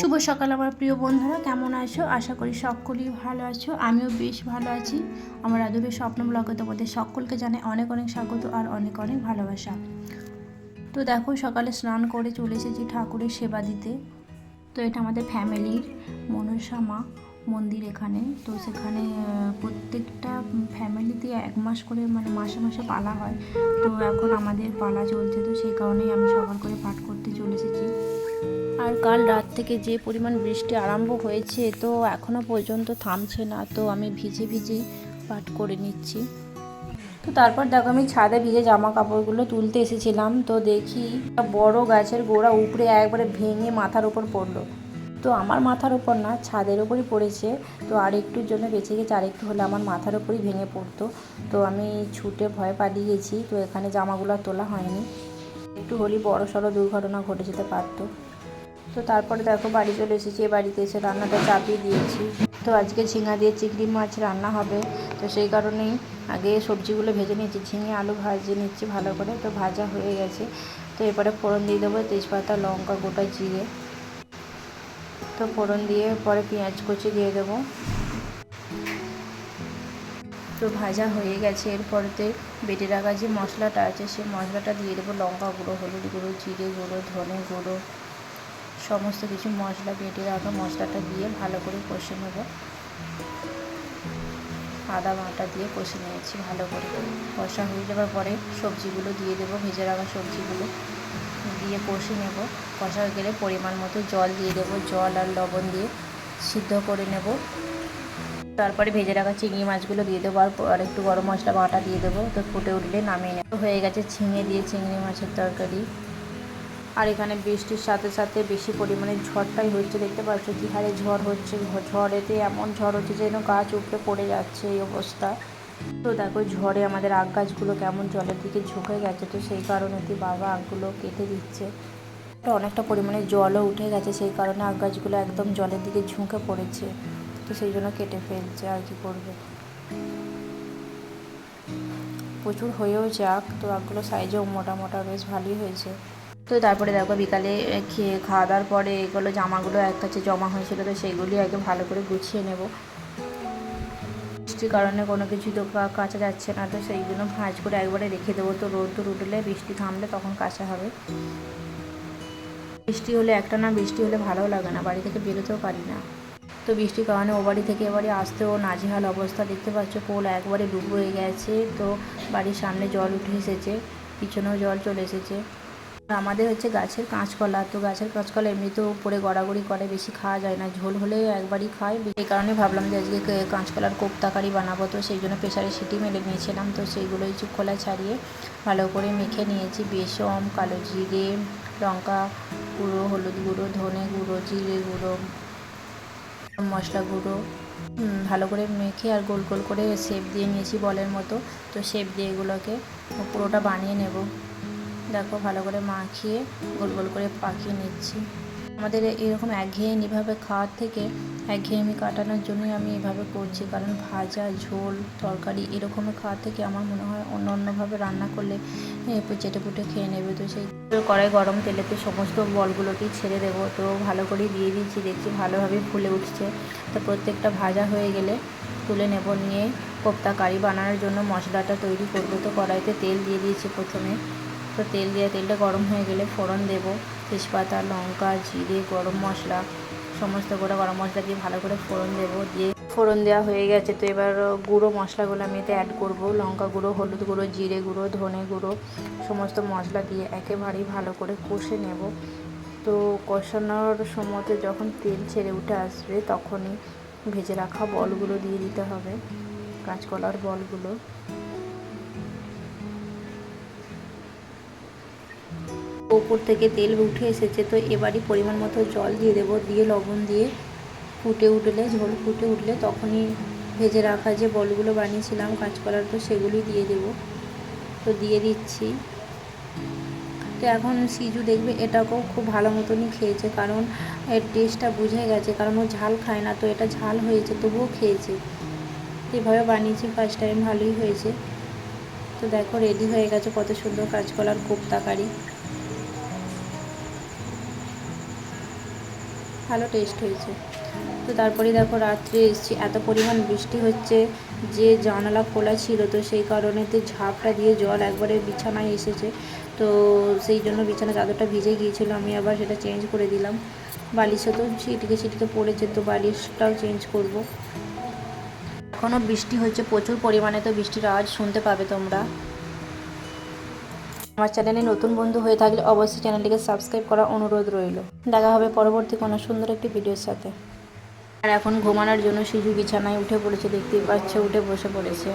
শুভ সকাল আমার প্রিয় বন্ধুরা, কেমন আছো? আশা করি সকলেই ভালো আছো, আমিও বেশ ভালো আছি। আমার আদুরের স্বপ্ন ব্লগে তোমাদের সকলকে জানাই অনেক অনেক স্বাগত আর অনেক অনেক ভালোবাসা। তো দেখো, সকালে স্নান করে চলে এসেছি ঠাকুরের সেবা দিতে। তো এটা আমাদের ফ্যামিলির, মনসা মা মন্দির এখানে। তো সেখানে প্রত্যেকটা ফ্যামিলিতে এক মাস করে মানে মাসে মাসে পালা হয়। তো এখন আমাদের পালা চলছে, তো সেই কারণেই আমি সকাল করে পাঠ করতে চলে এসেছি। আর কাল রাত থেকে যে পরিমাণ বৃষ্টি আরম্ভ হয়েছে তো এখনও পর্যন্ত থামছে না, তো আমি ভিজে ভিজেই পাঠ করে নিচ্ছি। তো তারপর দেখো আমি ছাদে ভিজে জামা কাপড়গুলো তুলতে এসেছিলাম, তো দেখি একটা বড় গাছের গোড়া উপরে একবারে ভেঙে মাথার উপর পড়ল। তো আমার মাথার উপর না, ছাদের উপরই পড়েছে, তো আর একটুর জন্য বেঁচে গেছে, আর একটু হলে আমার মাথার উপরই ভেঙে পড়তো। তো আমি ছুটে ভয় পালিয়ে গেছি তো এখানে জামাগুলো তোলা হয়নি। একটু হলেই বড় সড়ো দুর্ঘটনা ঘটে যেতে পারতো। তো তারপরে দেখো বাড়ি চলে এসেছি, এ বাড়িতে এসে রান্নাটা চাপিয়ে দিয়েছি। তো আজকে ঝিঙা দিয়ে চিংড়ি মাছ রান্না হবে। তো সেই কারণেই আগে সবজিগুলো ভেজে নিয়েছি, ঝিঙে, আলু ভাজে নিচ্ছি ভালো করে। তো ভাজা হয়ে গেছে। তো এরপরে ফোড়ন দিয়ে দেবো তেজপাতা, লঙ্কা, গোটা জিরে। তো ফোড়ন দিয়ে পরে পেঁয়াজ কুচি দিয়ে দেবো। তো ভাজা হয়ে গেছে। এরপরেতে বেটে রাখা যে মশলাটা আছে সেই মশলাটা দিয়ে দেবো লঙ্কা গুঁড়ো, হলুদ গুঁড়ো, জিরে গুঁড়ো, ধনে গুঁড়ো। সমস্ত কিছু মশলা, বেটে রাখা মশলাটা দিয়ে ভালো করে কষে নেব। আদা বাটা দিয়ে কষে নিয়েছি ভালো করে। কষা হয়ে যাওয়ার পরে সবজিগুলো দিয়ে দেবো, ভেজে রাখা সবজিগুলো। দিয়ে কষে নেব। কষা হয়ে গেলে পরিমাণ মতো জল দিয়ে দেবো, জল আর লবণ দিয়ে সিদ্ধ করে নেব। তারপরে ভেজে রাখা চিংড়ি মাছগুলো দিয়ে দেবো আর একটু গরম মশলা বাটা দিয়ে দেবো। তো ফুটে উঠলে নামিয়ে নেব। হয়ে গেছে ঝিঙে দিয়ে চিংড়ি মাছের তরকারি। আর এখানে বৃষ্টির সাথে সাথে বেশি পরিমাণে ঝড়টাই হচ্ছে। দেখতে পাচ্ছ কি হারে ঝড় হচ্ছে। ঝড়েতে এমন ঝড় হচ্ছে যেন গাছ উপড়ে পড়ে যাচ্ছে এই অবস্থা। তো দেখো ঝড়ে আমাদের আগ গাছগুলো কেমন জলের দিকে ঝুঁকে গেছে। তো সেই কারণেতে বাবা আগগুলো কেটে দিচ্ছে। অনেকটা পরিমাণে জলও উঠে গেছে। সেই কারণে আগ গাছগুলো একদম জলের দিকে ঝুঁকে পড়েছে। তো সেই জন্য কেটে ফেলছে আর কি করবে। প্রচুর হয়েও যাক তো আগগুলো সাইজেও মোটা মোটা বেশ ভালোই হয়েছে। তো তারপরে দেখো বিকালে খেয়ে খাওয়া দাওয়ার পরে এগুলো জামাগুলো এক কাছে জমা হয়েছিল, তো সেইগুলি আগে ভালো করে গুছিয়ে নেব। বৃষ্টির কারণে কোনো কিছু তো কাচা যাচ্ছে না, তো সেই জন্য ভাঁজ করে একবারে রেখে দেবো। তো রোদ উঠলে বৃষ্টি থামলে তখন কাচা হবে। বৃষ্টি হলে একটা না, বৃষ্টি হলে ভালোও লাগে না, বাড়ি থেকে বেরোতেও পারি না। তো বৃষ্টির কারণে ও বাড়ি থেকে এবারে আসতেও নাজেহাল অবস্থা, দেখতে পাচ্ছ পোল একবারে ডুব হয়ে গেছে, তো বাড়ির সামনে জল উঠে এসেছে, পিছনেও জল চলে এসেছে। আমাদের হচ্ছে গাছের কাঁচকলা, তো গাছের কাঁচকলা এমনিতেও উপরে গড়াগড়ি করে, বেশি খাওয়া যায় না। ঝোল হলে একবারই খায় এই কারণে ভাবলাম যে আজকে কাঁচকলার কোপ্তাকারি বানাবো, তো সেই জন্য প্রেশারে সিটি মেরে নিয়েছিলাম, তো সেইগুলো একটু খোলা ছাড়িয়ে ভালো করে মেখে নিয়েছি। বেসম কালো জিরে, লঙ্কা গুঁড়ো, হলুদ গুঁড়ো, ধনে গুঁড়ো, জিরে গুঁড়ো, মশলা গুঁড়ো ভালো করে মেখে আর গোল গোল করে শেপ দিয়ে নিয়েছি বলের মতো। তো শেপ দিয়ে এগুলোকে পুরোটা বানিয়ে নেব। দেখো, ভালো করে মাখিয়ে গোল গোল করে পাকিয়ে নিচ্ছি। আমাদের এরকম একঘেয়েমিভাবে খাওয়ার থেকে একঘেয়েমি কাটানোর জন্যই আমি এভাবে করছি। কারণ ভাজা, ঝোল, তরকারি এরকম খাওয়ার থেকে আমার মনে হয় অন্য অন্যভাবে রান্না করলে চেটে পুটে খেয়ে নেবে। তো সেই কড়াই গরম তেলেতে সমস্ত বলগুলোকেই ছেড়ে দেবো। তো ভালো করে দিয়ে দিচ্ছি, দেখছি ভালোভাবে ফুলে উঠছে। তো প্রত্যেকটা ভাজা হয়ে গেলে তুলে নেব, নিয়ে কোপ্তা কারি বানানোর জন্য মশলাটা তৈরি করব। তো কড়াইতে তেল দিয়ে দিয়েছি প্রথমে। তো তেল দিয়ে, তেলটা গরম হয়ে গেলে ফোড়ন দেবো। তেজপাতা, লঙ্কা, জিরে, গরম মশলা, সমস্ত গোটা গরম মশলা দিয়ে ভালো করে ফোড়ন দেবো। দিয়ে ফোড়ন দেওয়া হয়ে গেছে, তো এবার গুঁড়ো মশলাগুলো আমি এতে অ্যাড করব। লঙ্কা গুঁড়ো, হলুদ গুঁড়ো, জিরে গুঁড়ো, ধনে গুঁড়ো, সমস্ত মশলা দিয়ে একেবারেই ভালো করে কষে নেব। তো কষানোর সময়তে যখন তেল ছেড়ে উঠে আসবে, তখনই ভেজে রাখা বলগুলো দিয়ে দিতে হবে, কাঁচকলার বলগুলো। ওপর থেকে তেল উঠে এসেছে, তো এবারই পরিমাণ মতো জল দিয়ে দেবো। দিয়ে লবণ দিয়ে ফুটে উঠলে, ঝোল ফুটে উঠলে তখনই ভেজে রাখা যে বলগুলো বানিয়েছিলাম কাঁচকলার তো সেগুলোই দিয়ে দেবো। তো দিয়ে দিচ্ছি। তো এখন সিজু দেখবে এটাকেও খুব ভালো মতনই খেয়েছে, কারণ এর টেস্টটা বুঝে গেছে, কারণ ও ঝাল খায় না, তো এটা ঝাল হয়েছে, তবুও খেয়েছে। এভাবে বানিয়েছি ফার্স্ট টাইম ভালোই হয়েছে। তো দেখো রেডি হয়ে গেছে কত সুন্দর কাঁচকলার কোপ্তা কারি ভালো টেস্ট হয়েছে। তো তারপরে দেখো রাত্রে এসেছি, এত পরিমাণ বৃষ্টি হচ্ছে, যে জানালা খোলা ছিল, তো সেই কারণে তো ঝাপটা দিয়ে জল একবারে বিছানায় এসেছে। তো সেই জন্য বিছানা চাদরটা ভিজে গিয়েছিল, আমি আবার সেটা চেঞ্জ করে দিলাম। বালিশও তো ছিটকে ছিটকে পড়েছে, তো বালিশটাও চেঞ্জ করব। এখনও বৃষ্টি হচ্ছে প্রচুর পরিমাণে তো বৃষ্টির আওয়াজ শুনতে পাবে তোমরা। আমার চ্যানেলে নতুন বন্ধু হয়ে থাকলে অবশ্যই চ্যানেলটিকে সাবস্ক্রাইব করার অনুরোধ রইল। দেখা হবে পরবর্তী কোনো সুন্দর একটি ভিডিওর সাথে। আর এখন ঘুমানোর জন্য শিশু বিছানায় উঠে পড়েছে, দেখতেই পাচ্ছে, উঠে বসে পড়েছে।